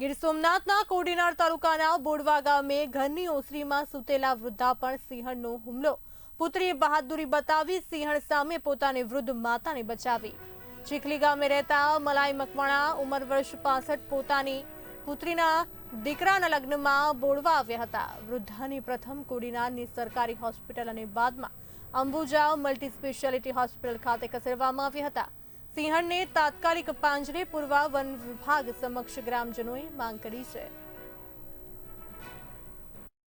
ગીર સોમનાથના કોડીનાર તાલુકાના બોડવા ગામે ઘરની ઓસરીમાં સૂતેલા વૃદ્ધા પર સિંહણનો હુમલો. પુત્રીએ બહાદુરી બતાવી સિંહણ સામે પોતાની વૃદ્ધ માતાને બચાવી. ચીખલી ગામે રહેતા મલાઈ મકવાણા ઉંમર વર્ષ પાસઠ પોતાની પુત્રીના દીકરાના લગ્નમાં બોડવા આવ્યા હતા. વૃદ્ધાની પ્રથમ કોડીનારની સરકારી હોસ્પિટલ અને બાદમાં અંબુજા મલ્ટી સ્પેશિયાલિટી હોસ્પિટલ ખાતે ખસેડવામાં આવ્યા હતા. સિંહણને તાત્કાલિક પાંજરે પૂરવા વન વિભાગ સમક્ષ ગ્રામજનોએ માંગ કરી છે.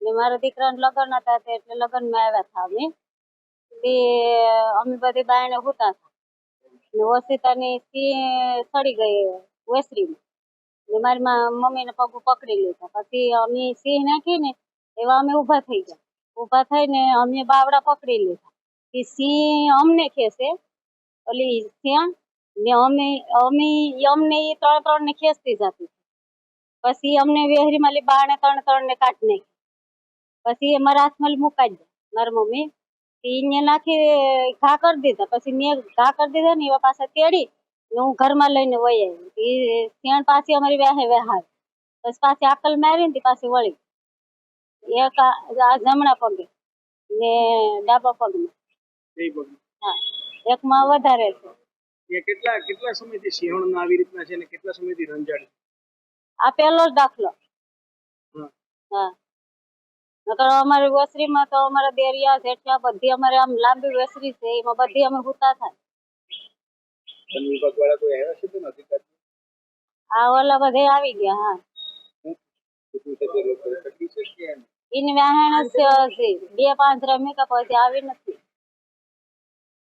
મારા દીકરાના લગ્ન હતા એટલે લગ્નમાં આવ્યા હતા અમે. તે અમે બધી બાયણે હોતા હતા. ને ઓશિતાની સિંહ સડી ગઈ વેસરીમાં ને મારી મમ્મીને પગ પકડી લીધા. પછી અમે સિંહ નાખી ને એવા અમે ઊભા થઈ ગયા. ઊભા થઈને અમે બાવડા પકડી લીધા. કે સિંહ અમને ખેસે ઓલી સિંહ ને અમે અમે અમને એ ત્રણ ત્રણ ને ખેંચતી જતી પછી અમને વેહરીમાં લી બાણે ત્રણ ત્રણ ને કાઢી નાખી. પછી એ મારા હાથમાં મુકાઈ દે મારા મમ્મી એને નાખી ઘા કરી દીધા. પછી મેં ઘા કરી દીધા ને એવા પાછા તેડી ને હું ઘરમાં લઈને વહી આવી. એ ત્યાં પાછી અમારી વ્યાહે વ્યાહાર પછી પાછી આકલ મારી ને પાછી વળી એક આ જમણા પગે ને ડાબા પગમાં. હા એકમાં વધારે છે. કેટલા કેટલા સમયથી સિંહણ આવી રીતના છે અને કેટલા સમયથી રંજાડ? આ પહેલો જ દાખલો. હા. નકર અમારી વસરીમાં તો અમારા દેરિયા જેઠિયા બધી અમારે આમ લાંબી વસરી છે એમાં બધી અમે હુતા થાય. વન વિભાગ વાળા કોઈ આવ્યા છે તો નથી કરતું આ ઓલા બધે આવી ગયા હા. વ્યાહાણ જ છે બે પાંચ રમી કે પછી આવી નથી.